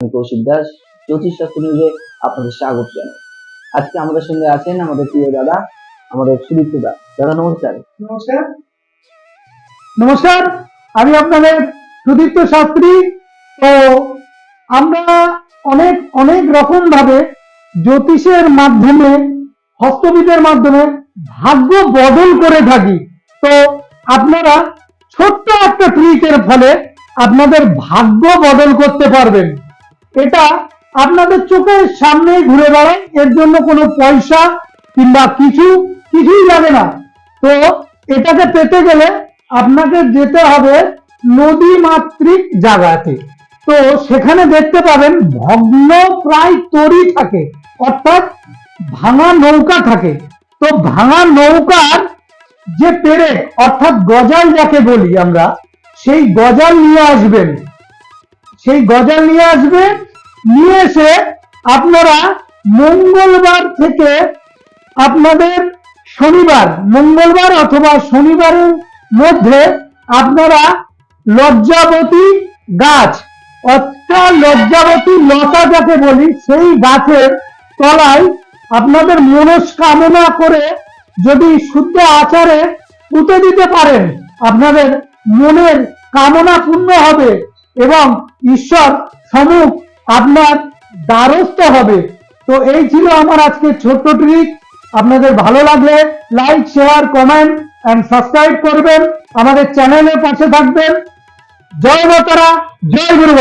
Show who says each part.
Speaker 1: আমি কৌশিক দাস, জ্যোতিষ শাস্ত্র নিউজে আপনাদের স্বাগত জানাই। আজকে আমাদের সঙ্গে আছেন আমাদের প্রিয় দাদা, আমাদের সুদীপ্ত দা। দাদা, নমস্কার।
Speaker 2: নমস্কার। নমস্কার, আমি আপনাদের সুদীপ্ত শাস্ত্রী। তো আমরা অনেক অনেক রকম ভাবে জ্যোতিষের মাধ্যমে, হস্তবিদের মাধ্যমে ভাগ্য বদল করে থাকি। তো আপনারা ছোট্ট একটা ট্রিকের ফলে আপনাদের ভাগ্য বদল করতে পারবেন। এটা আপনাদের চোখের সামনে ঘুরে বেড়ায়। এর জন্য কোনো পয়সা কিংবা কিছু, কিছুই লাগে না। তো এটাকে পেতে গেলে আপনাকে যেতে হবে নদী মাতৃক জায়গাতে। তো সেখানে দেখতে পাবেন ভগ্ন প্রায় তরি থাকে, অর্থাৎ ভাঙা নৌকা থাকে। তো ভাঙা নৌকার যে পেরে অর্থাৎ গজাল যাকে বলি আমরা, সেই গজাল নিয়ে আসবেন। সেই গজাল নিয়ে আসবেন নিয়ে এসে আপনারা মঙ্গলবার থেকে আপনাদের শনিবার, মঙ্গলবার অথবা শনিবারের মধ্যে আপনারা লজ্জাবতী গাছ অর্থাৎ লজ্জাবতী লতা যাকে বলি, সেই গাছের তলায় আপনাদের মনস্কামনা করে যদি শুদ্ধ আচারে পুঁতে দিতে পারেন, আপনাদের মনের কামনা পূর্ণ হবে। এবং ঈশ্বর সমুখ আপনার দ্বারস্থ হবে। তো এই ছিল আমার আজকে ছোট্ট ট্রিক আপনাদের ভালো লাগলে like share comment and subscribe করবেন। আমাদের চ্যানেলের পাশে থাকবেন। জয় মাতারা, জয় গুরু